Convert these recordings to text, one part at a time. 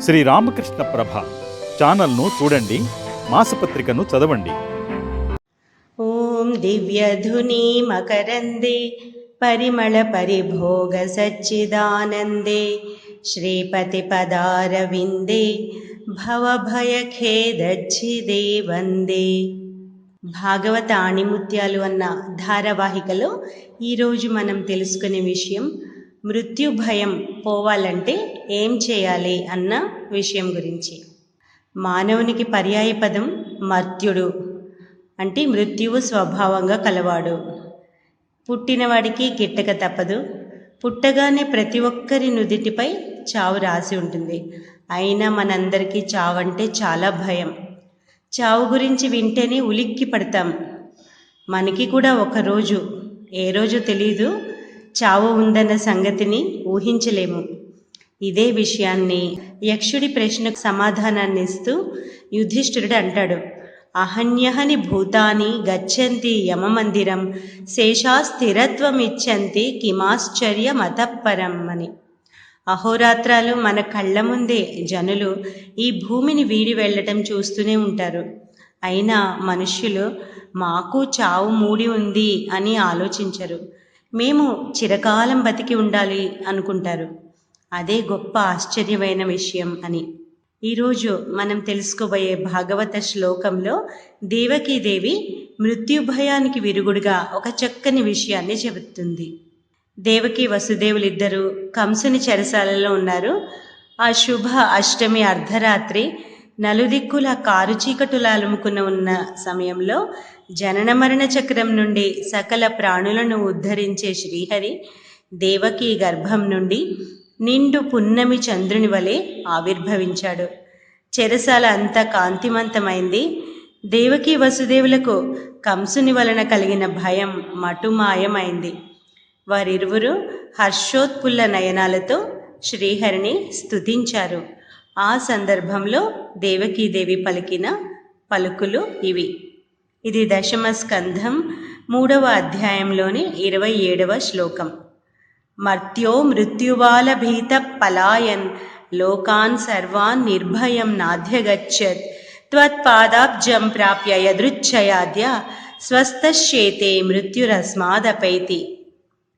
శ్రీ రామకృష్ణ ప్రభ ఛానల్ను చూడండి మాసపత్రికను చదవండి. ఓం దివ్యధుని మకరందే పరిమళ పరిభోగ సచ్చిదానందే శ్రీపతి పదారవిందే భవభయఖేదచ్చిదే వందే భాగవత ఆణిముత్యాలు అన్న ధారావాహికలో ఈరోజు మనం తెలుసుకునే విషయం మృత్యుభయం పోవాలంటే ఏం చేయాలి అన్న విషయం గురించి. మానవునికి పర్యాయపదం మర్త్యుడు. అంటే మృత్యువు స్వభావంగా కలవాడు. పుట్టినవాడికి గిట్టక తప్పదు. పుట్టగానే ప్రతి ఒక్కరి నుదిటిపై చావు రాసి ఉంటుంది. అయినా మనందరికీ చావంటే చాలా భయం. చావు గురించి వింటేనే ఉలిక్కి పడతాం. మనకి కూడా ఒకరోజు ఏ రోజు తెలీదు. చావు ఉందన్న సంగతిని ఊహించలేము. ఇదే విషయాన్ని యక్షుడి ప్రశ్నకు సమాధానాన్ని ఇస్తూ యుధిష్ఠిరుడు అంటాడు. అహన్యహని భూతాని గచ్చంతి యమమందిరం శేషా స్థిరత్వం ఇచ్చంతి కిమాశ్చర్య మతపరం అని. అహోరాత్రాలు మన కళ్ళ ముందే జనులు ఈ భూమిని వీడి వెళ్ళటం చూస్తూనే ఉంటారు. అయినా మనుష్యులు మాకు చావు మూడి ఉంది అని ఆలోచించరు. మేము చిరకాలం బతికి ఉండాలి అనుకుంటారు. అదే గొప్ప ఆశ్చర్యమైన విషయం అని. ఈరోజు మనం తెలుసుకోబోయే భాగవత శ్లోకంలో దేవకీదేవి మృత్యుభయానికి విరుగుడుగా ఒక చక్కని విషయాన్ని చెబుతుంది. దేవకి వసుదేవులిద్దరూ కంసుని చెరసాలలో ఉన్నారు. ఆ శుభ అష్టమి అర్ధరాత్రి నలుదిక్కుల కారు చీకటులాలుముకున్న ఉన్న సమయంలో జనన మరణ చక్రం నుండి సకల ప్రాణులను ఉద్ధరించే శ్రీహరి దేవకి గర్భం నుండి నిండు పున్నమి చంద్రుని వలె ఆవిర్భవించాడు. చెరసాల అంతా కాంతిమంతమైంది. దేవకి వసుదేవులకు కంసుని వలన కలిగిన భయం మటుమాయమైంది వారిరువురు హర్షోత్పుల్ల నయనాలతో శ్రీహరిని స్తుతించారు. ఆ సందర్భంలో దేవకీదేవి పలికిన పలుకులు ఇవి. ఇది దశమ స్కంధం మూడవ అధ్యాయంలోని ఇరవై ఏడవ శ్లోకం. మర్త్యో మృత్యువాల భీత పలాయన్. లోకాన్ సర్వాన్ నిర్భయం నాధ్యగచ్చత్. త్వత్పాదాబ్జం ప్రాప్య యదృచ్ఛయాద్య. స్వస్థశ్చేతే మృత్యురస్మాదపైతి.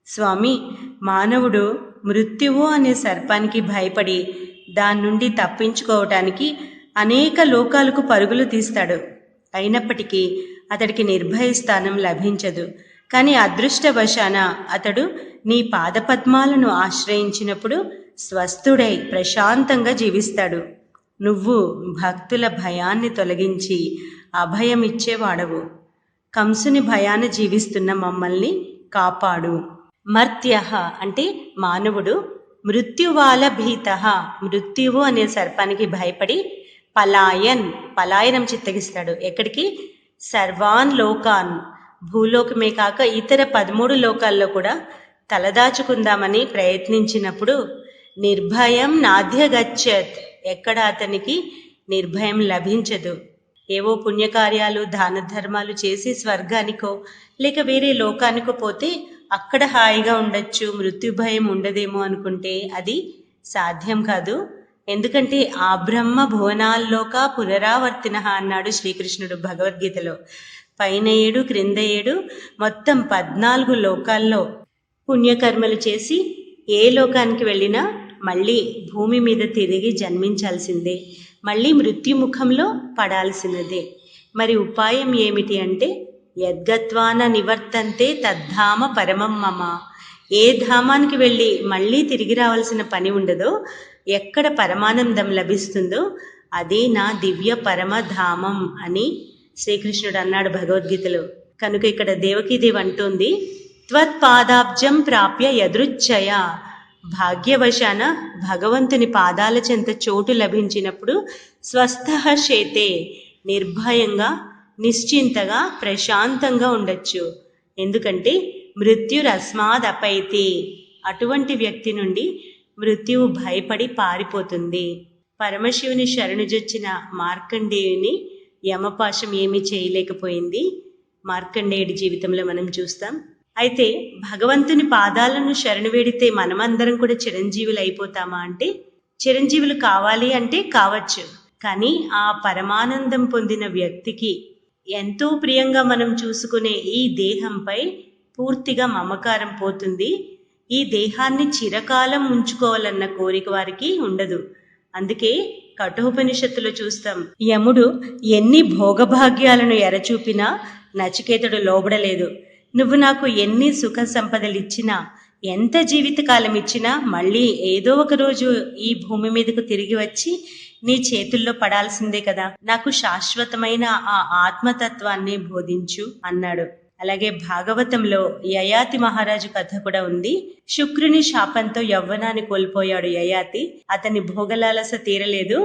స్వామి మానవుడు మృత్యువు అనే సర్పానికి భయపడి దాని నుండి తప్పించుకోవటానికి అనేక లోకాలకు పరుగులు తీస్తాడు. అయినప్పటికీ అతడికి నిర్భయ స్థానం లభించదు. కానీ అదృష్టవశాన అతడు నీ పాదపద్మాలను ఆశ్రయించినప్పుడు స్వస్థుడై ప్రశాంతంగా జీవిస్తాడు. నువ్వు భక్తుల భయాన్ని తొలగించి అభయం ఇచ్చేవాడవు కంసుని భయాన్ని జీవిస్తున్న మమ్మల్ని కాపాడు. మర్త్య అంటే మానవుడు మృత్యువాల భీత మృత్యువు అనే సర్పానికి భయపడి పలాయన్ పలాయనం చిత్తగిస్తాడు. ఎక్కడికి? సర్వాన్ లోకాన్. భూలోకమే కాక ఇతర పదమూడు లోకాల్లో కూడా తలదాచుకుందామని ప్రయత్నించినప్పుడు నిర్భయం నాధ్యగచ్చత్. ఎక్కడ అతనికి నిర్భయం లభించదు. ఏవో పుణ్యకార్యాలు దాన ధర్మాలు చేసి స్వర్గానికో లేక వేరే లోకానికో పోతే అక్కడ హాయిగా ఉండొచ్చు మృత్యు భయం ఉండదేమో అనుకుంటే అది సాధ్యం కాదు. ఎందుకంటే ఆ బ్రహ్మ భువనాల్లోక పునరావర్తిన అన్నాడు శ్రీకృష్ణుడు భగవద్గీతలో. పైన ఏడు క్రింద ఏడు మొత్తం పద్నాలుగు లోకాల్లో పుణ్యకర్మలు చేసి ఏ లోకానికి వెళ్ళినా మళ్ళీ భూమి మీద తిరిగి జన్మించాల్సిందే. మళ్ళీ మృత్యుముఖంలో పడాల్సినదే. మరి ఉపాయం ఏమిటి అంటే యద్గత్వాన నివర్తంతే తద్ధామ పరమం మమ. ఏ ధామానికి వెళ్ళి మళ్ళీ తిరిగి రావాల్సిన పని ఉండదో ఎక్కడ పరమానందం లభిస్తుందో అదే నా దివ్య పరమధామం అని శ్రీకృష్ణుడు అన్నాడు భగవద్గీతలో. కనుక ఇక్కడ దేవకీదేవి అంటోంది త్వత్పాదాబ్జం ప్రాప్య యదృచ్ఛయ. భాగ్యవశాన భగవంతుని పాదాల చెంత చోటు లభించినప్పుడు స్వస్థ చేతే నిర్భయంగా నిశ్చింతగా ప్రశాంతంగా ఉండొచ్చు. ఎందుకంటే మృత్యురస్మాదపైతి. అటువంటి వ్యక్తి నుండి మృత్యువు భయపడి పారిపోతుంది. పరమశివుని శరణుజొచ్చిన మార్కండేయుని యమపాశం ఏమీ చేయలేకపోయింది. మార్కండేయుడి జీవితంలో మనం చూస్తాం. అయితే భగవంతుని పాదాలను శరణు వేడితే మనమందరం కూడా చిరంజీవులు అయిపోతామా అంటే? చిరంజీవులు కావాలి అంటే కావచ్చు. కానీ ఆ పరమానందం పొందిన వ్యక్తికి ఎంతో ప్రియంగా మనం చూసుకునే ఈ దేహంపై పూర్తిగా మమకారం పోతుంది. ఈ దేహాన్ని చిరకాలం ఉంచుకోవాలన్న కోరిక వారికి ఉండదు. అందుకే కఠోపనిషత్తులో చూస్తాం. యముడు ఎన్ని భోగభాగ్యాలను ఎరచూపినా నచికేతుడు లోబడలేదు. నువ్వు నాకు ఎన్ని సుఖ సంపదలు ఇచ్చినా ఎంత జీవితకాలం ఇచ్చినా మళ్ళీ ఏదో ఒక రోజు ఈ భూమి మీదకు తిరిగి వచ్చి నీ చేతుల్లో పడాల్సిందే కదా. నాకు శాశ్వతమైన ఆ ఆత్మతత్వాన్ని బోధించు అన్నాడు. అలాగే భాగవతంలో యయాతి మహారాజు కథ కూడా ఉంది. శుక్రుని శాపంతో యవ్వనాన్ని కోల్పోయాడు యయాతి అతని భోగలాలస తీరలేదు.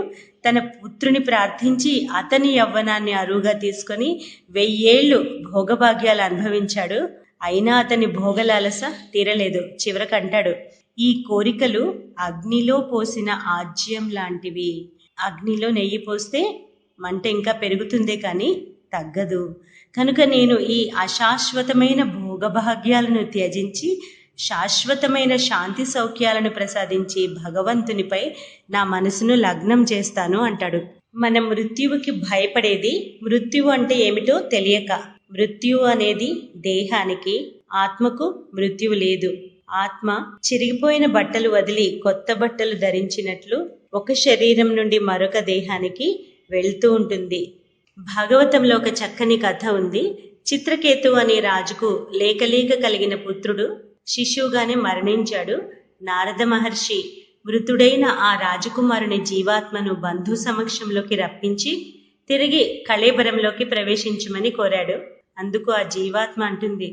తన పుత్రుని ప్రార్థించి అతని యవ్వనాన్ని అరువుగా తీసుకొని వెయ్యేళ్ళు భోగభాగ్యాలు అనుభవించాడు. అయినా అతని భోగలాలస తీరలేదు. చివరకు అంటాడు ఈ కోరికలు అగ్నిలో పోసిన ఆజ్యం లాంటివి. అగ్నిలో నెయ్యి పోస్తే మంట ఇంకా పెరుగుతుందే కానీ తగ్గదు. కనుక నేను ఈ అశాశ్వతమైన భోగభాగ్యాలను త్యజించి శాశ్వతమైన శాంతి సౌఖ్యాలను ప్రసాదించి భగవంతునిపై నా మనసును లగ్నం చేస్తాను అంటాడు. మన మృత్యువుకి భయపడేది మృత్యువు అంటే ఏమిటో తెలియక మృత్యువు అనేది దేహానికి ఆత్మకు మృత్యువు లేదు. ఆత్మ చిరిగిపోయిన బట్టలు వదిలి కొత్త బట్టలు ధరించినట్లు ఒక శరీరం నుండి మరొక దేహానికి వెళ్తూ ఉంటుంది. భాగవతంలో ఒక చక్కని కథ ఉంది. చిత్రకేతు అనే రాజుకు లేకలేక కలిగిన పుత్రుడు శిశువుగానే మరణించాడు. నారద మహర్షి మృతుడైన ఆ రాజకుమారుని జీవాత్మను బంధు సమక్షంలోకి రప్పించి తిరిగి కళేబరంలోకి ప్రవేశించమని కోరాడు. అందుకు ఆ జీవాత్మ అంటుంది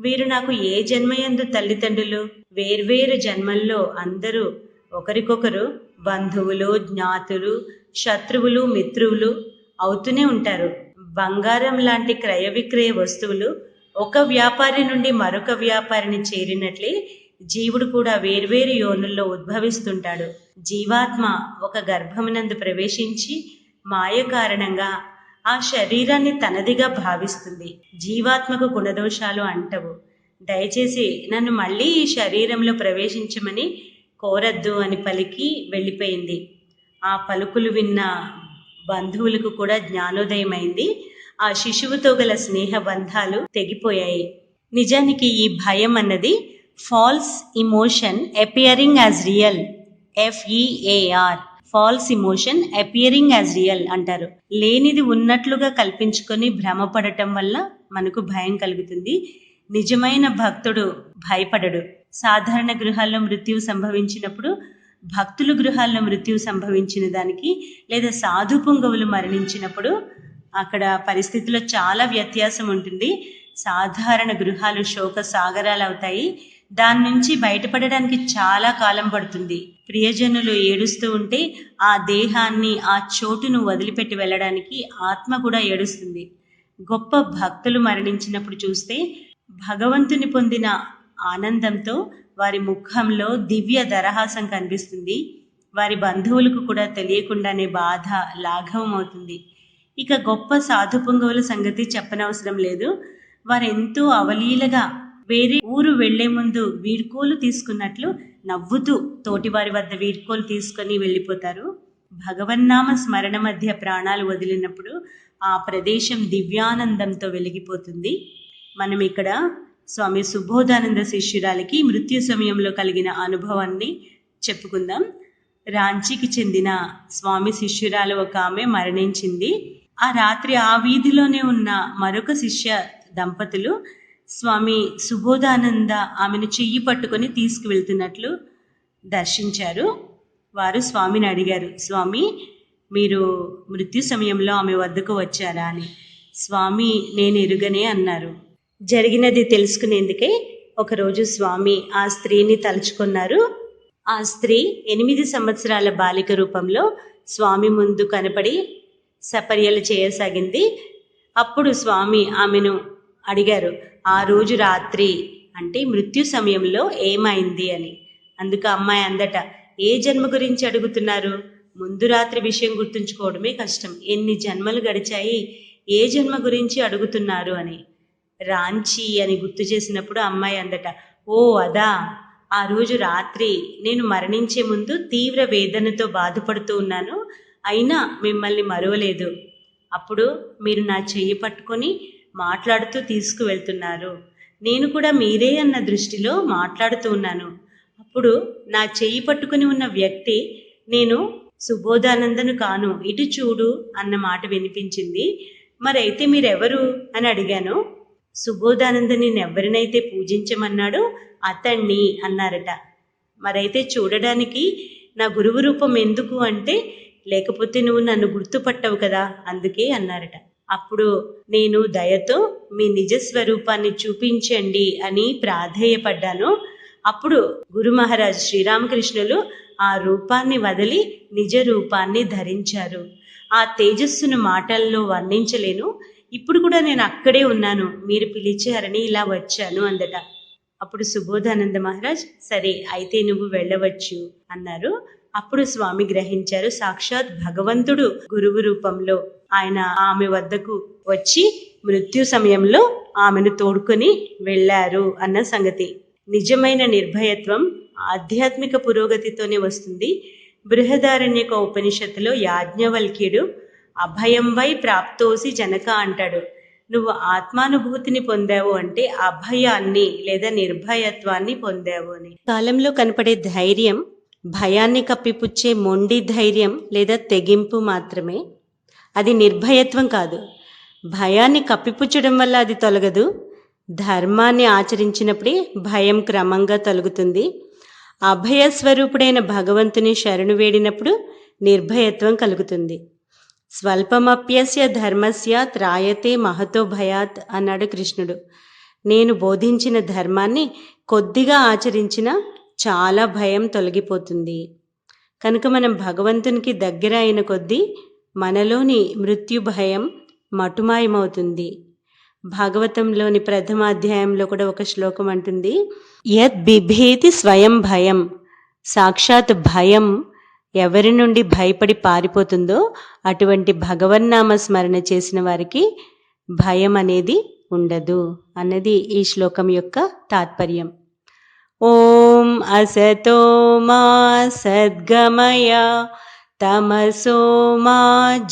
వీరు నాకు ఏ జన్మయందు తల్లిదండ్రులు? వేర్వేరు జన్మల్లో అందరూ ఒకరికొకరు బంధువులు జ్ఞాతులు శత్రువులు మిత్రువులు అవుతూనే ఉంటారు. బంగారం లాంటి క్రయ విక్రయ వస్తువులు ఒక వ్యాపారి నుండి మరొక వ్యాపారిని చేరినట్లే జీవుడు కూడా వేర్వేరు యోనుల్లో ఉద్భవిస్తుంటాడు. జీవాత్మ ఒక గర్భమునందు ప్రవేశించి మాయ కారణంగా ఆ శరీరాన్ని తనదిగా భావిస్తుంది. జీవాత్మకు గుణదోషాలు అంటవు. దయచేసి నన్ను మళ్ళీ ఈ శరీరంలో ప్రవేశించమని కోరద్దు అని పలికి వెళ్ళిపోయింది. ఆ పలుకులు విన్న బంధువులకు కూడా జ్ఞానోదయమైంది. ఆ శిశువుతో గల స్నేహ బంధాలు తెగిపోయాయి. నిజానికి ఈ భయం అన్నది false emotion appearing as real F E A R false emotion appearing as real అంటారు. లేనిది ఉన్నట్లుగా కల్పించుకొని భ్రమపడటం వల్ల మనకు భయం కలుగుతుంది. నిజమైన భక్తుడు భయపడడు. సాధారణ గృహాల్లో మృత్యువు సంభవించినప్పుడు భక్తుల గృహాల్లో మృత్యువు సంభవించిన దానికి లేదా సాధు పుంగవులు మరణించినప్పుడు అక్కడ పరిస్థితిలో చాలా వ్యత్యాసం ఉంటుంది. సాధారణ గృహాలు శోక సాగరాలు అవుతాయి. దాని నుంచి బయటపడడానికి చాలా కాలం పడుతుంది. ప్రియజనులు ఏడుస్తూ ఉంటే ఆ దేహాన్ని ఆ చోటును వదిలిపెట్టి వెళ్ళడానికి ఆత్మ కూడా ఏడుస్తుంది. గొప్ప భక్తులు మరణించినప్పుడు చూస్తే భగవంతుని పొందిన ఆనందంతో వారి ముఖంలో దివ్య దరహాసం కనిపిస్తుంది. వారి బంధువులకు కూడా తెలియకుండానే బాధ లాఘవం అవుతుంది. ఇక గొప్ప సాధు పొంగవుల సంగతి చెప్పనవసరం లేదు. వారెంతో అవలీలగా వేరే ఊరు వెళ్ళే ముందు వీడ్కోలు తీసుకున్నట్లు నవ్వుతూ తోటివారి వద్ద వీడ్కోలు తీసుకొని వెళ్ళిపోతారు. భగవన్నామ స్మరణ మధ్య ప్రాణాలు వదిలినప్పుడు ఆ ప్రదేశం దివ్యానందంతో వెలిగిపోతుంది. మనం ఇక్కడ స్వామి సుబోధానంద శిష్యురాలికి మృత్యు సమయంలో కలిగిన అనుభవాన్ని చెప్పుకుందాం. రాంచీకి చెందిన స్వామి శిష్యురాలు ఒక ఆమె మరణించింది. ఆ రాత్రి ఆ వీధిలోనే ఉన్న మరొక శిష్య దంపతులు స్వామి సుబోధానంద ఆమెను చెయ్యి పట్టుకొని తీసుకువెళ్తున్నట్లు దర్శించారు. వారు స్వామిని అడిగారు స్వామి మీరు మృత్యు సమయంలో ఆమె వద్దకు వచ్చారా? అని. స్వామి నేను ఎరుగనే అన్నారు. జరిగినది తెలుసుకునేందుకే ఒకరోజు స్వామి ఆ స్త్రీని తలుచుకున్నారు. ఆ స్త్రీ ఎనిమిది సంవత్సరాల బాలిక రూపంలో స్వామి ముందు కనపడి సపర్యలు చేయసాగింది. అప్పుడు స్వామి ఆమెను అడిగారు ఆ రోజు రాత్రి అంటే మృత్యు సమయంలో ఏమైంది అని? అందుకు అమ్మాయి అందట ఏ జన్మ గురించి అడుగుతున్నారు? ముందు రాత్రి విషయం గుర్తుంచుకోవడమే కష్టం. ఎన్ని జన్మలు గడిచాయి? ఏ జన్మ గురించి అడుగుతున్నారు? అని. రాంచి అని గుర్తు చేసినప్పుడు అమ్మాయి అందట ఓ అదా. ఆ రోజు రాత్రి నేను మరణించే ముందు తీవ్ర వేదనతో బాధపడుతూ ఉన్నాను. అయినా మిమ్మల్ని మరువలేదు. అప్పుడు మీరు నా చెయ్యి పట్టుకొని మాట్లాడుతూ తీసుకువెళ్తున్నారు. నేను కూడా మీరే అన్న దృష్టిలో మాట్లాడుతూ ఉన్నాను. అప్పుడు నా చెయ్యి పట్టుకుని ఉన్న వ్యక్తి నేను సుబోధానందను కాను. ఇటు చూడు అన్న మాట వినిపించింది. మరైతే మీరెవరు? అని అడిగాను. సుబోధానందని నేను ఎవరినైతే పూజించమన్నాడో అతన్ని అన్నారట. మరైతే చూడడానికి నా గురువు రూపం ఎందుకు అంటే లేకపోతే నువ్వు నన్ను గుర్తుపట్టవు కదా అందుకే అన్నారట. అప్పుడు నేను దయతో మీ నిజ స్వరూపాన్ని చూపించండి అని ప్రాధేయపడ్డాను. అప్పుడు గురు మహారాజ్ శ్రీరామకృష్ణులు ఆ రూపాన్ని వదిలి నిజ రూపాన్ని ధరించారు. ఆ తేజస్సును మాటల్లో వర్ణించలేను. ఇప్పుడు కూడా నేను అక్కడే ఉన్నాను. మీరు పిలిచారని ఇలా వచ్చాను అందట. అప్పుడు సుబోధానంద మహారాజ్ సరే అయితే నువ్వు వెళ్ళవచ్చు అన్నారు. అప్పుడు స్వామి గ్రహించారు సాక్షాత్ భగవంతుడు గురువు రూపంలో ఆయన ఆమె వద్దకు వచ్చి మృత్యు సమయంలో ఆమెను తోడుకొని వెళ్ళారు అన్న సంగతి. నిజమైన నిర్భయత్వం ఆధ్యాత్మిక పురోగతితోనే వస్తుంది. బృహదారణ్యక ఉపనిషత్తులో యాజ్ఞవల్క్యుడు అభయం వై ప్రాప్తోసి జనక అంటాడు. నువ్వు ఆత్మానుభూతిని పొందావు అంటే అభయాన్ని లేదా నిర్భయత్వాన్ని పొందావు అని. కాలంలో కనపడే ధైర్యం భయాన్ని కప్పిపుచ్చే మొండి ధైర్యం లేదా తెగింపు మాత్రమే. అది నిర్భయత్వం కాదు. భయాన్ని కప్పిపుచ్చడం వల్ల అది తొలగదు. ధర్మాన్ని ఆచరించినప్పుడే భయం క్రమంగా తొలగుతుంది. అభయ స్వరూపుడైన భగవంతుని శరణు వేడినప్పుడు నిర్భయత్వం కలుగుతుంది. స్వల్పమప్యస్య ధర్మస్య త్రాయతే మహతో భయాత్ అన్నాడు కృష్ణుడు. నేను బోధించిన ధర్మాన్ని కొద్దిగా ఆచరించిన చాలా భయం తొలగిపోతుంది. కనుక మనం భగవంతునికి దగ్గర అయిన కొద్దీ మనలోని మృత్యు భయం మటుమాయమవుతుంది. భాగవతంలోని ప్రథమ అధ్యాయంలో కూడా ఒక శ్లోకం అంటుంది యద్ బిభేతి స్వయం భయం సాక్షాత్ భయం ఎవరి నుండి భయపడి పారిపోతుందో అటువంటి భగవన్నామ స్మరణ చేసిన వారికి భయం అనేది ఉండదు అన్నది ఈ శ్లోకం యొక్క తాత్పర్యం. ఓం అసతో మా సద్గమయ తమసో మా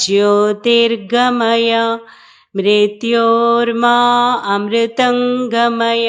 జ్యోతిర్గమయ మృత్యోర్మా అమృతంగమయ